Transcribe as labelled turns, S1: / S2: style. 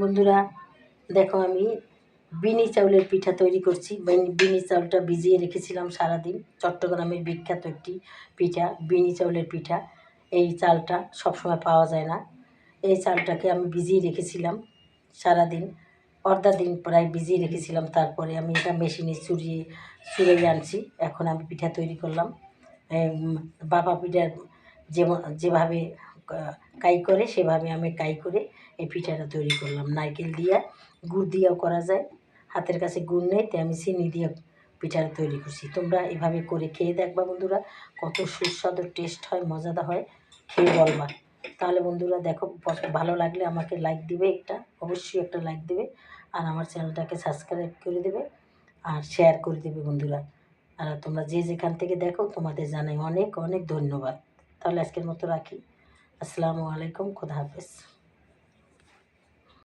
S1: বন্ধুরা, দেখো আমি বিনি চাউলের পিঠা তৈরি করছি। বিনি- চাউলটা ভিজিয়ে রেখেছিলাম সারাদিন। চট্টগ্রামের বিখ্যাত একটি পিঠা, বিনি চাউলের পিঠা। এই চালটা সবসময় পাওয়া যায় না। এই চালটাকে আমি ভিজিয়ে রেখেছিলাম সারাদিন। অর্ধা দিন প্রায় ভিজিয়ে রেখেছিলাম। তারপরে আমি এটা মেশিনে চুরিয়ে চুরিয়ে আনছি। এখন আমি পিঠা তৈরি করলাম। বাবা পিঠার যেমন, যেভাবে কাই করে, সেভাবে আমি কাই করে এই পিঠাটা তৈরি করলাম। নারকেল দিয়ে গুড় দিয়েও করা যায়। হাতের কাছে গুড় নেই, তাই আমি চিনি দিয়ে পিঠাটা তৈরি করছি। তোমরা এভাবে করে খেয়ে দেখবা বন্ধুরা, কত সুস্বাদু টেস্ট হয়, মজাদার হয়। খেয়ে বলবা। তাহলে বন্ধুরা দেখো ভালো লাগলে আমাকে লাইক দিবে একটা, অবশ্যই একটা লাইক দেবে। আর আমার চ্যানেলটাকে সাবস্ক্রাইব করে দেবে আর শেয়ার করে দেবে বন্ধুরা। আর তোমরা যে যেখান থেকে দেখো, তোমাদের জানাই অনেক অনেক ধন্যবাদ। তাহলে আজকের মতো রাখি। আসসালামু আলাইকুম খুদা হাফেজ